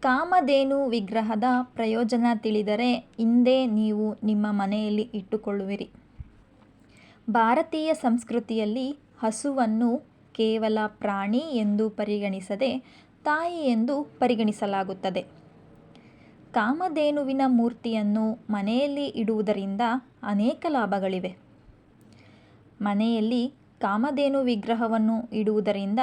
ಕಾಮಧೇನು ವಿಗ್ರಹದ ಪ್ರಯೋಜನ ತಿಳಿದರೆ ಇಂದೇ ನೀವು ನಿಮ್ಮ ಮನೆಯಲ್ಲಿ ಇಟ್ಟುಕೊಳ್ಳುವಿರಿ. ಭಾರತೀಯ ಸಂಸ್ಕೃತಿಯಲ್ಲಿ ಹಸುವನ್ನು ಕೇವಲ ಪ್ರಾಣಿ ಎಂದು ಪರಿಗಣಿಸದೆ ತಾಯಿ ಎಂದು ಪರಿಗಣಿಸಲಾಗುತ್ತದೆ. ಕಾಮಧೇನುವಿನ ಮೂರ್ತಿಯನ್ನು ಮನೆಯಲ್ಲಿ ಇಡುವುದರಿಂದ ಅನೇಕ ಲಾಭಗಳಿವೆ. ಮನೆಯಲ್ಲಿ ಕಾಮಧೇನು ವಿಗ್ರಹವನ್ನು ಇಡುವುದರಿಂದ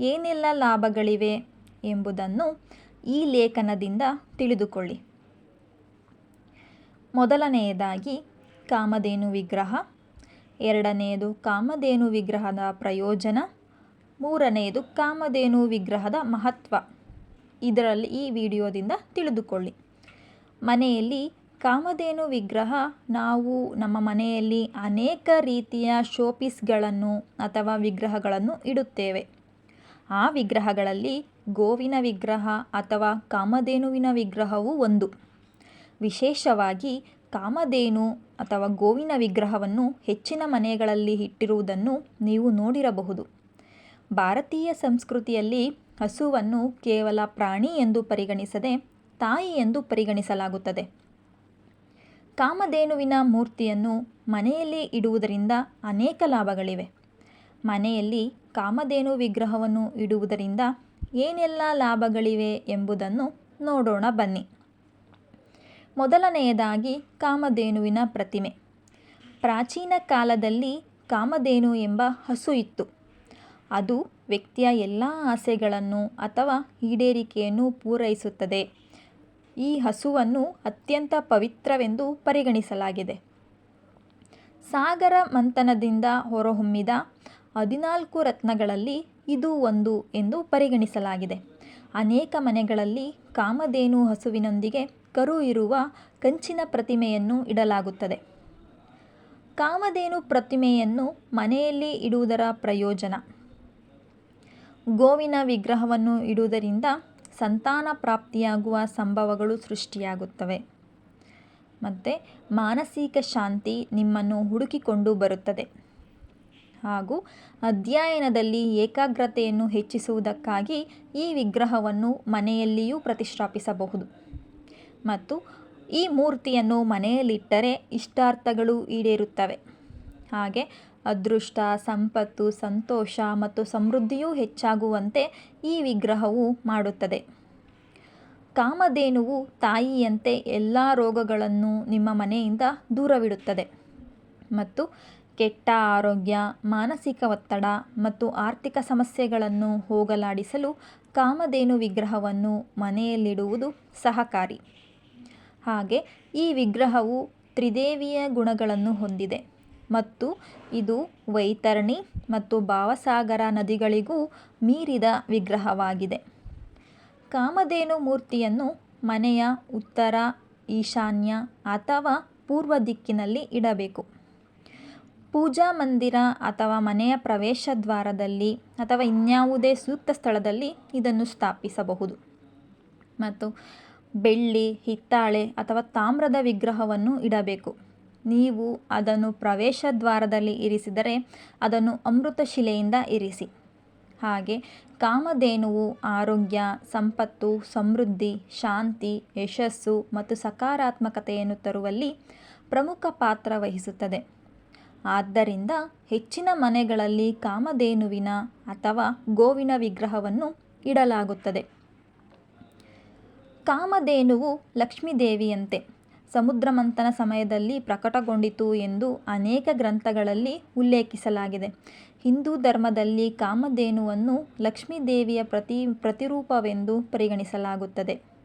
ಏನೆಲ್ಲ ಲಾಭಗಳಿವೆ ಎಂಬುದನ್ನು ಈ ಲೇಖನದಿಂದ ತಿಳಿದುಕೊಳ್ಳಿ. ಮೊದಲನೆಯದಾಗಿ ಕಾಮಧೇನು ವಿಗ್ರಹ, ಎರಡನೆಯದು ಕಾಮಧೇನು ವಿಗ್ರಹದ ಪ್ರಯೋಜನ, ಮೂರನೆಯದು ಕಾಮಧೇನು ವಿಗ್ರಹದ ಮಹತ್ವ. ಇದರಲ್ಲಿ ಈ ವಿಡಿಯೋದಿಂದ ತಿಳಿದುಕೊಳ್ಳಿ. ಮನೆಯಲ್ಲಿ ಕಾಮಧೇನು ವಿಗ್ರಹ ನಾವು ನಮ್ಮ ಮನೆಯಲ್ಲಿ ಅನೇಕ ರೀತಿಯ ಶೋಪೀಸ್ಗಳನ್ನು ಅಥವಾ ವಿಗ್ರಹಗಳನ್ನು ಇಡುತ್ತೇವೆ. ಆ ವಿಗ್ರಹಗಳಲ್ಲಿ ಗೋವಿನ ವಿಗ್ರಹ ಅಥವಾ ಕಾಮಧೇನುವಿನ ವಿಗ್ರಹವೂ ಒಂದು. ವಿಶೇಷವಾಗಿ ಕಾಮಧೇನು ಅಥವಾ ಗೋವಿನ ವಿಗ್ರಹವನ್ನು ಹೆಚ್ಚಿನ ಮನೆಗಳಲ್ಲಿ ಇಟ್ಟಿರುವುದನ್ನು ನೀವು ನೋಡಿರಬಹುದು. ಭಾರತೀಯ ಸಂಸ್ಕೃತಿಯಲ್ಲಿ ಹಸುವನ್ನು ಕೇವಲ ಪ್ರಾಣಿ ಎಂದು ಪರಿಗಣಿಸದೆ ತಾಯಿ ಎಂದು ಪರಿಗಣಿಸಲಾಗುತ್ತದೆ. ಕಾಮಧೇನುವಿನ ಮೂರ್ತಿಯನ್ನು ಮನೆಯಲ್ಲಿ ಇಡುವುದರಿಂದ ಅನೇಕ ಲಾಭಗಳಿವೆ. ಮನೆಯಲ್ಲಿ ಕಾಮಧೇನು ವಿಗ್ರಹವನ್ನು ಇಡುವುದರಿಂದ ಏನೆಲ್ಲ ಲಾಭಗಳಿವೆ ಎಂಬುದನ್ನು ನೋಡೋಣ ಬನ್ನಿ. ಮೊದಲನೆಯದಾಗಿ ಕಾಮಧೇನುವಿನ ಪ್ರತಿಮೆ. ಪ್ರಾಚೀನ ಕಾಲದಲ್ಲಿ ಕಾಮಧೇನು ಎಂಬ ಹಸು ಇತ್ತು. ಅದು ವ್ಯಕ್ತಿಯ ಎಲ್ಲ ಆಸೆಗಳನ್ನು ಅಥವಾ ಈಡೇರಿಕೆಯನ್ನು ಪೂರೈಸುತ್ತದೆ. ಈ ಹಸುವನ್ನು ಅತ್ಯಂತ ಪವಿತ್ರವೆಂದು ಪರಿಗಣಿಸಲಾಗಿದೆ. ಸಾಗರ ಮಂಥನದಿಂದ ಹೊರಹೊಮ್ಮಿದ ಹದಿನಾಲ್ಕು ರತ್ನಗಳಲ್ಲಿ ಇದು ಒಂದು ಎಂದು ಪರಿಗಣಿಸಲಾಗಿದೆ. ಅನೇಕ ಮನೆಗಳಲ್ಲಿ ಕಾಮಧೇನು ಹಸುವಿನೊಂದಿಗೆ ಕರು ಇರುವ ಕಂಚಿನ ಪ್ರತಿಮೆಯನ್ನು ಇಡಲಾಗುತ್ತದೆ. ಕಾಮಧೇನು ಪ್ರತಿಮೆಯನ್ನು ಮನೆಯಲ್ಲಿ ಇಡುವುದರ ಪ್ರಯೋಜನ. ಗೋವಿನ ವಿಗ್ರಹವನ್ನು ಇಡುವುದರಿಂದ ಸಂತಾನ ಪ್ರಾಪ್ತಿಯಾಗುವ ಸಂಭವಗಳು ಸೃಷ್ಟಿಯಾಗುತ್ತವೆ. ಮತ್ತು ಮಾನಸಿಕ ಶಾಂತಿ ನಿಮ್ಮನ್ನು ಹುಡುಕಿಕೊಂಡು ಬರುತ್ತದೆ. ಹಾಗೂ ಅಧ್ಯಯನದಲ್ಲಿ ಏಕಾಗ್ರತೆಯನ್ನು ಹೆಚ್ಚಿಸುವುದಕ್ಕಾಗಿ ಈ ವಿಗ್ರಹವನ್ನು ಮನೆಯಲ್ಲಿಯೂ ಪ್ರತಿಷ್ಠಾಪಿಸಬಹುದು. ಮತ್ತು ಈ ಮೂರ್ತಿಯನ್ನು ಮನೆಯಲ್ಲಿಟ್ಟರೆ ಇಷ್ಟಾರ್ಥಗಳು ಈಡೇರುತ್ತವೆ. ಹಾಗೆ ಅದೃಷ್ಟ, ಸಂಪತ್ತು, ಸಂತೋಷ ಮತ್ತು ಸಮೃದ್ಧಿಯೂ ಹೆಚ್ಚಾಗುವಂತೆ ಈ ವಿಗ್ರಹವು ಮಾಡುತ್ತದೆ. ಕಾಮಧೇನುವು ತಾಯಿಯಂತೆ ಎಲ್ಲ ರೋಗಗಳನ್ನು ನಿಮ್ಮ ಮನೆಯಿಂದ ದೂರವಿಡುತ್ತದೆ. ಮತ್ತು ಕೆಟ್ಟ ಆರೋಗ್ಯ, ಮಾನಸಿಕ ಒತ್ತಡ ಮತ್ತು ಆರ್ಥಿಕ ಸಮಸ್ಯೆಗಳನ್ನು ಹೋಗಲಾಡಿಸಲು ಕಾಮಧೇನು ವಿಗ್ರಹವನ್ನು ಮನೆಯಲ್ಲಿಡುವುದು ಸಹಕಾರಿ. ಹಾಗೆ ಈ ವಿಗ್ರಹವು ತ್ರಿದೇವಿಯ ಗುಣಗಳನ್ನು ಹೊಂದಿದೆ ಮತ್ತು ಇದು ವೈತರಣಿ ಮತ್ತು ಭಾವಸಾಗರ ನದಿಗಳಿಗೂ ಮೀರಿದ ವಿಗ್ರಹವಾಗಿದೆ. ಕಾಮಧೇನು ಮೂರ್ತಿಯನ್ನು ಮನೆಯ ಉತ್ತರ ಈಶಾನ್ಯ ಅಥವಾ ಪೂರ್ವ ದಿಕ್ಕಿನಲ್ಲಿ ಇಡಬೇಕು. ಪೂಜಾ ಮಂದಿರ ಅಥವಾ ಮನೆಯ ಪ್ರವೇಶ ದ್ವಾರದಲ್ಲಿ ಅಥವಾ ಇನ್ಯಾವುದೇ ಸೂಕ್ತ ಸ್ಥಳದಲ್ಲಿ ಇದನ್ನು ಸ್ಥಾಪಿಸಬಹುದು. ಮತ್ತು ಬೆಳ್ಳಿ, ಹಿತ್ತಾಳೆ ಅಥವಾ ತಾಮ್ರದ ವಿಗ್ರಹವನ್ನು ಇಡಬೇಕು. ನೀವು ಅದನ್ನು ಪ್ರವೇಶ ದ್ವಾರದಲ್ಲಿ ಇರಿಸಿದರೆ ಅದನ್ನು ಅಮೃತಶಿಲೆಯಿಂದ ಇರಿಸಿ. ಹಾಗೆ ಕಾಮಧೇನುವು ಆರೋಗ್ಯ, ಸಂಪತ್ತು, ಸಮೃದ್ಧಿ, ಶಾಂತಿ, ಯಶಸ್ಸು ಮತ್ತು ಸಕಾರಾತ್ಮಕತೆಯನ್ನು ತರುವಲ್ಲಿ ಪ್ರಮುಖ ಪಾತ್ರ ವಹಿಸುತ್ತದೆ. ಆದ್ದರಿಂದ ಹೆಚ್ಚಿನ ಮನೆಗಳಲ್ಲಿ ಕಾಮಧೇನುವಿನ ಅಥವಾ ಗೋವಿನ ವಿಗ್ರಹವನ್ನು ಇಡಲಾಗುತ್ತದೆ. ಕಾಮಧೇನುವು ಲಕ್ಷ್ಮೀದೇವಿಯಂತೆ ಸಮುದ್ರ ಮಂಥನ ಸಮಯದಲ್ಲಿ ಪ್ರಕಟಗೊಂಡಿತು ಎಂದು ಅನೇಕ ಗ್ರಂಥಗಳಲ್ಲಿ ಉಲ್ಲೇಖಿಸಲಾಗಿದೆ. ಹಿಂದೂ ಧರ್ಮದಲ್ಲಿ ಕಾಮಧೇನುವನ್ನು ಲಕ್ಷ್ಮೀದೇವಿಯ ಪ್ರತಿ ಪ್ರತಿರೂಪವೆಂದು ಪರಿಗಣಿಸಲಾಗುತ್ತದೆ.